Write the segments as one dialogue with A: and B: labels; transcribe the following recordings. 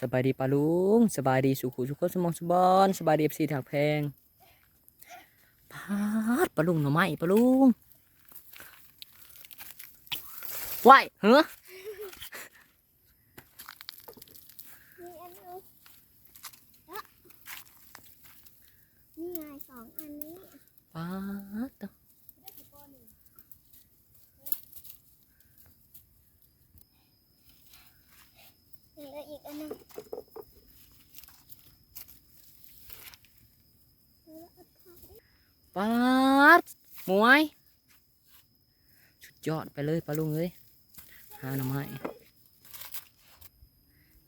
A: สบายดีปาลุงสบายดีสุขุสุขคนสมองสุบอนสบายดีเอฟซีถักแพงพาดปาลุงหน่อไม้ปาลุงไหวเฮ้อ
B: มีอันนึงแล้วนี่ไงสองอันนี้
A: ปาดเด้อ
B: เหลืออีกอันหนึงแล้วก็ทำได้
A: ปาดห มวยสุดยอดไปเลยปาลุงเอ้ยหาหน่อไม้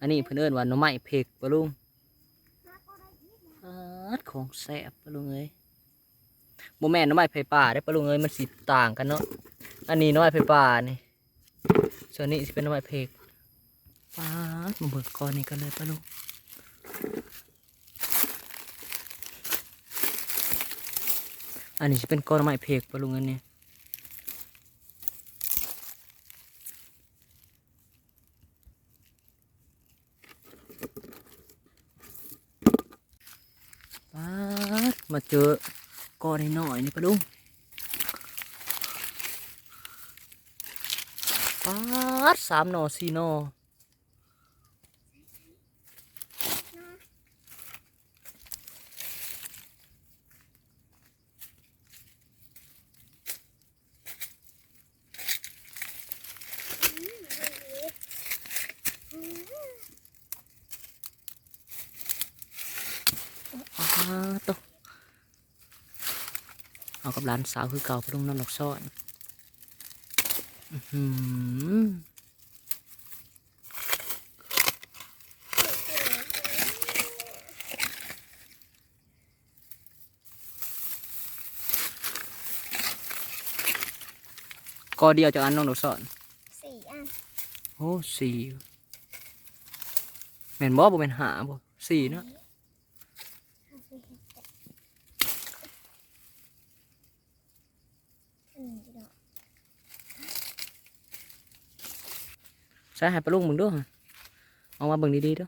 A: อันนี้เพื่นเอิ้นว่าหน่อไม้เพกปาลุง
B: มาก็ได้อีกนะ
A: ปาดของแซ่บปะลุงเอ้ยโมแม่นหน้ำไม้ไผ่ป่าได้อปะลุงเอ้ยมันสีต่างกันเนาะ อันนี้หน้ำไม้ไผ่ป่านี่ ส่วนนี้เป็นหน้ำไม้เพกปามาเบิกก้อนนี้กันเลยปะลุง อันนี้จะเป็นก้อนไม้เพกปะลุงอันนี้ปาดมาเจอก้อนหน่อยๆนี่ปะลุงปาดสามหนอสี่หนอ
B: ม
A: ปาดโตเอากับร้านสาวคือเก่าปะลุงนอนหลอกซ่อนอื้อหือก็เดียวจากอันน้องหลอกซ่อน
B: สี่อัน
A: โอ้สี่แม่นบ่บ่แม่นหาบ่สี่เนาะ
B: เอาไปเห็ดแต่อืมดอก
A: ใช้ให้ปลาลุงมึงด้วยเอามาเบิ่งดีๆเ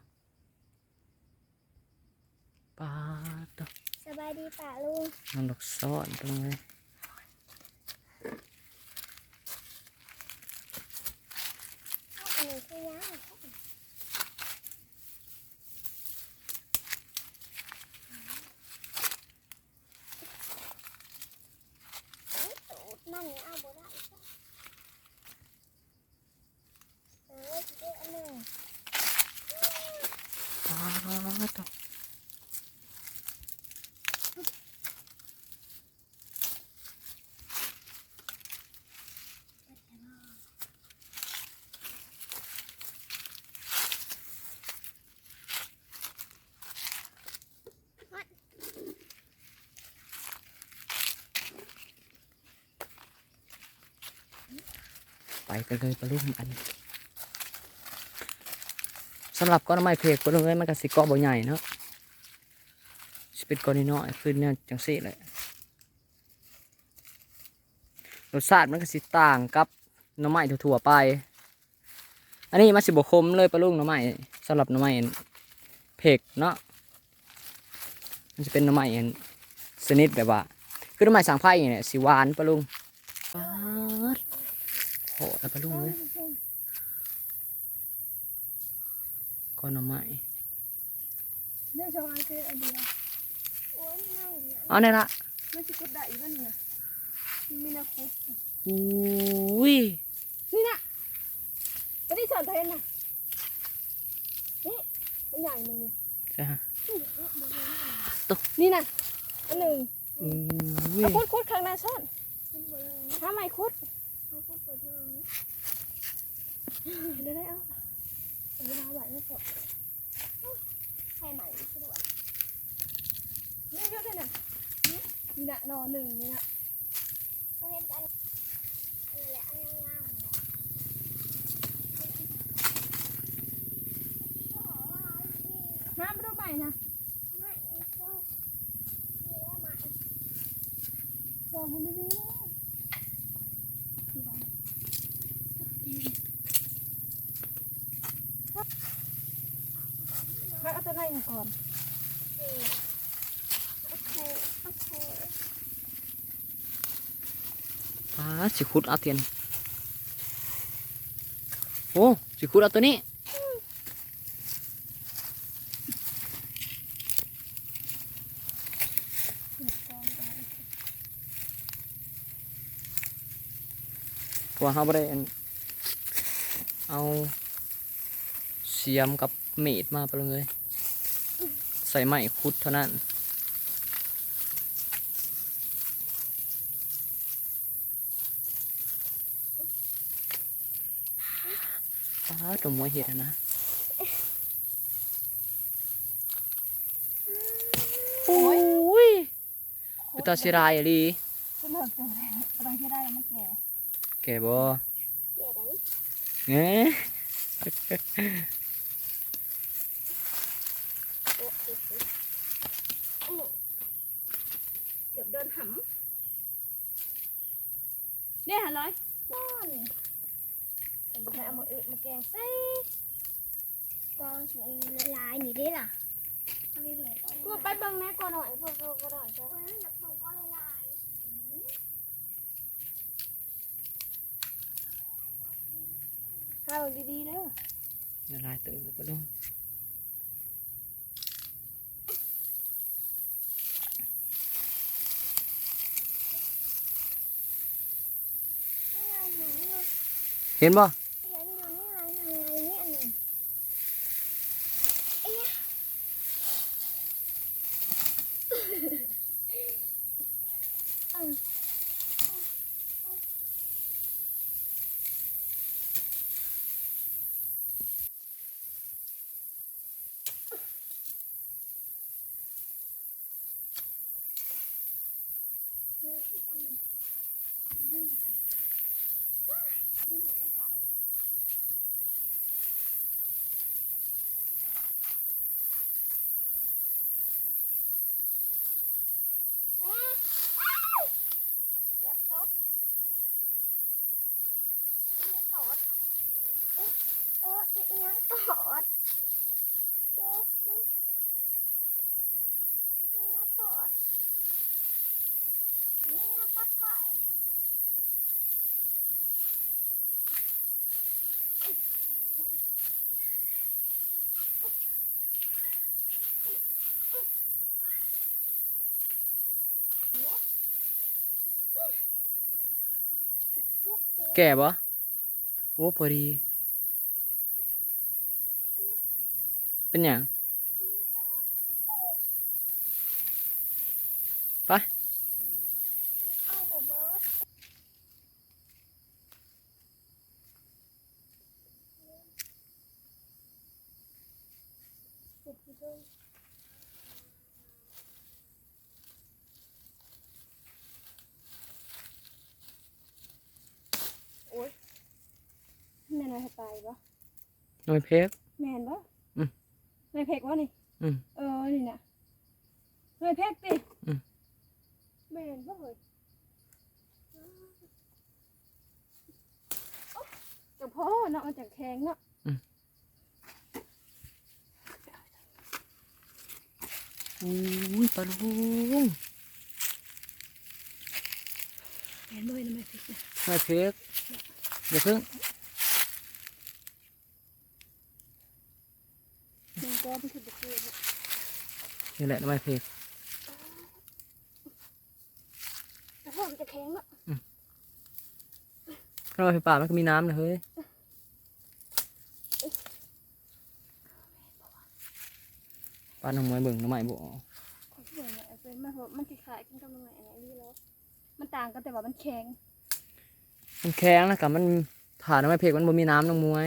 A: ออัน
B: หนึ่ำ
A: หรับก้อนไม้เพกปลาลุงเอ้ยมันก็สิเกาะบ่ใหญ่เนาะสิเป็นก้อนน้อยๆขึ้นเนี่ยจังซี่แหละรสชาติมันก็สิต่างกับหน้ำไม้ทั่วๆไป อันนี้มันสิบ่คมเลยปลาลุงหน้ำไม้สำหรับหน้ำไม้เพกเนาะมันจะเป็นหน้ำไม้อันชนิดแบบว่าคือหน้ำไม้สังไพ่เนี่ยสิหวานปลาลุงปาดโหแล้วปลาลุงเลย ก้อนหน้ำไม้
B: เรื่องสองอันคืออันเดียวโอ้ยไม่เนี่ย
A: เอาเนี่ยละ
B: ไม่ใช่คุดได้อีกบ้านนะมีนาคุด
A: อุ้ย
B: นี่นะไม่ได้สอนเทนนะนี่มันใหญ่มันนี่
A: ใช่ฮะ
B: นี่นะอันหนึ่ง
A: อุ้ย
B: คุดคุดข้างหน้าซ่อนทำไมคุดคุดตัวเธอเดี๋ยวได้เอา เอาเวลาไหวไม่พอใช่ไหมสะดวกนี่เยอะเลยนะนี่นะนอหนึ่งนี่นะเขาเห็นกันอันแหละอันงามๆแหละห้ามรูปใหม่นะไม่ก็มีแล้มาลองคุณดีๆ เลย
C: มาเอาตัวไหนก่อน
B: โอเคโอเค
A: ป้าสิขุดเอาเทียนโอ้สิขุดเอาตัวนี้พราว่าเขาบ่ได้อันเอาเสียมกับ เมีดมาไปเลย ใส่ไม้ขุดเท่านั้น ป้าตัวมวยเห็ดอะนะโอ้ยเป็นตาเสียดายอะลี
C: ขึ้นเถอะตัวแรกกำลังที่ได้แล้วมันแก่
A: แกบ่
B: เดี๋ยวได้
A: เอ๊ะ
B: โอ้เก็บสิโอ้เกือบโดนห
C: เนี่ยหันร้อยำ
B: ป้อนอันนี้เอามาอึมาแกงใส่กองสีละลายนี่ได้ล่ะเอาไปเลย
C: กูไปเบิ่งแม่ก่อนหน่อยพวกเราก็ได้จ้ะ
B: โอ้ยอย่าเพิ่งก็ละลาย
C: ข้าวดีๆเด้อ
A: อย่าลายเติมเลยปะลุง
B: หนู
A: เห็นบ่
B: เห็นอยู่นี่ไงทำไงเนี่ยหนึ่งเอ้ยเออแม่อ้าวอย่าตกอีหยังตอดเอ๊ะเอออีหยังตอดเจ๊เด้อีหยังตอดนี่นะตะไคร่
A: แก่บะโอ้พอดี เป็นอยังไป
B: เอาบ่เบิดเก็บไปเลยโอ๊ย
C: แม่ นายให้ตายปะ
A: หน่อยเพก
C: แม่นปะ
A: อืม
C: นายเพกวะนี่
A: อืม
C: เออนี่น่ะนายเพกติ
A: อืม
C: แม่นปะเฮ้ยกับพ่อเนาะมันจากแข็งเนาะ
A: อุ้ยปลาลุง
C: แม่นด้วยนะนายเพกเนี่ย
A: หน่อยเพกอย่าเพิ่ง
C: แม่ นก็ไม่คือบุกเกอร์
A: นี่แหละหน่อยเพก
B: แต่พ่อมันจะแข็งอะ
A: ข้างในป่ามันก็มีน้ำนะเฮ้ยปลาหน่อไม้เบิ่งหน่อไม้บ่ออก
C: ของที่เบิ่งเนี่ยเอาเป็นมันมันคล้ายๆกันกับตรงไหนอันนี้แล้วมันต่างกันแต่ว่ามันแข็ง
A: มันแข็งนะกับมันผ่านหน่อไม้เพกมันบ่มีน้ำน้องมวย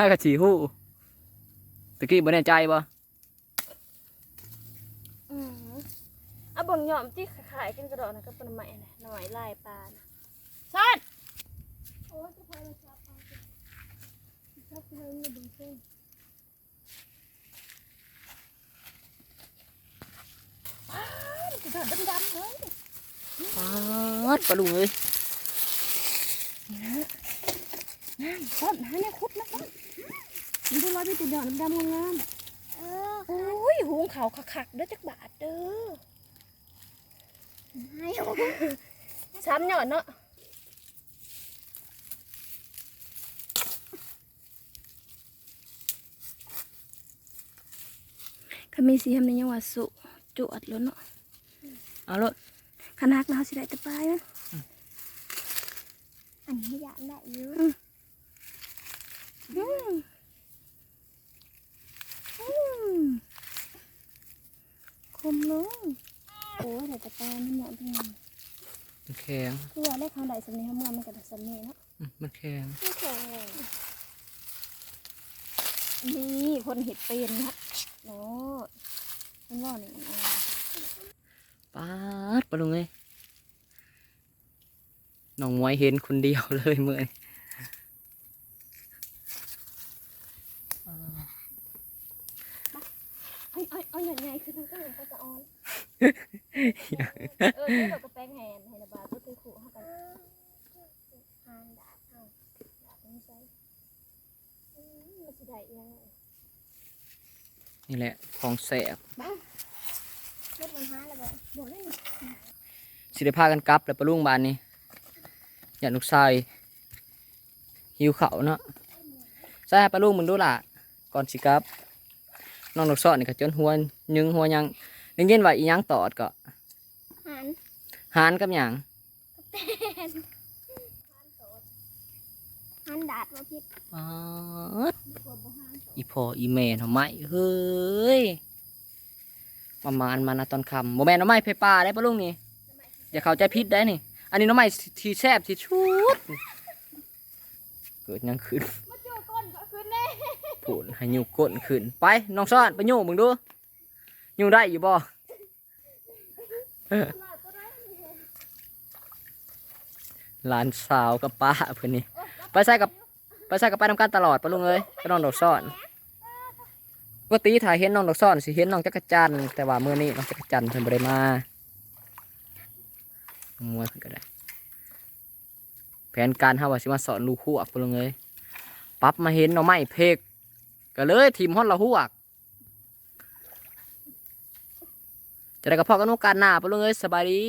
B: ห้า
A: กะฉีหู้ตะกี้บ่แน่ใจบ่
C: อืมเอาเบิ่งหย่อมที่ขายกันกระโดดนะก็เป็นใหม่นะหน่อยลายปลานะซอด
B: โอ้ยจะพาเราชอบเอาไปชอบเธอเนี่ยดูสิ
C: กระโดดดำๆเฮ้ย
A: ปาดปลาลุงเอ้ย
C: ซอดหาเนี่ยคุดนะซอด มันดูรอยมีติดหย่อมดำๆงาม
B: เออ
C: ๆโอ้ยหุงเขาวคักๆเด้อจักบาทเด้อ
B: ให้โซ้ำ
C: หย่อนเนาะถ้ามีสีทำในยังหวะสุจวดแล้วเนาะ
A: เอาละ
C: ขนักนะเขาสิได้แตะปลายนะ
B: อันนี้อยากได้อยู่
C: อืมอืม คมลงโอ้ยแต่ตะปลายมันเหมาะดี
A: มันแข็ง
C: คือว่าได้ข้าวใดสำเนียงเมื่อมันก็ได้สำเนียงเนาะ
A: อืมมันแข็ง
B: ไม่แข็งเลย
C: นี่คนเห็ดเป็นครับโอ้มันว่านี่มันเอา
A: ปาดปลาลุงเอ้ยน้องมวยเห็นคนเดียวเลยเมื่อย
C: เอาเอาเอาใหญ่ๆคือมันก็เหมือนก็จะออนเออที่เราก็แป้งแฮนให้ระบาดก็คือขู่ให้กัน
B: หานดาบเอา
C: ดาบไม่ใช่อืมมันสิได้ยังไง
A: นี่แหละของแสบ
B: เล็ดมันหาแล้วบอกบอกได้นี่
A: สิได้พากันกลับแล้วปลาลุงบานนี้อย่าลูกชายหิวเขาวเนาะใช่ปลาลุงมึงดูล่ะก่อนสิกลับ น้องลูกซอดนี่ก็จนหัวยึงหัวยังได้ยินว่าอีหยังตอดก็
B: หาน
A: หานกับหยัง
B: หานดาบว่าพิษ
A: ปาดอีพออีแม่ทำไมเฮ้ยประมาณมานะตอนคำโมแม่นหน้ำไม้เพปลาได้ปะลุงนี่อย่าเข้าใจผิดได้นี่ อันนี้หน้ำไม้ที่แซ่บที่ชุด เกิดหยังขึ้น
C: มาจูก้นก็ขึ้นเลย
A: พูนให้ยูก้นขึ้นไปน้องซ่อนไปยูมึงดูยูได้อยู่บ่หลานสาวกับป้าเพื่อนนี่ไปใส่กับไปใส่กับไปทำการตลอดปะลุงเอ้ยก็น้องดอกซ่อนปกติถ่ายเห็นน้องดอกซ่อนสิเห็นน้องจักรจันแต่ว่าเมื่อนี้น้องจักรจันเพิ่นบ่ได้มามวยเพิ่นก็ได้แผนการเฮาว่าสิมาสอนลูกหัวกปะลุงเอ้ยปรับมาเห็นหน่อไม้เพก ก็เลยทีมฮอดละหวก จะได้กับพ่อกันโอกาสหน้าปะลุงเอ้ยสบายดี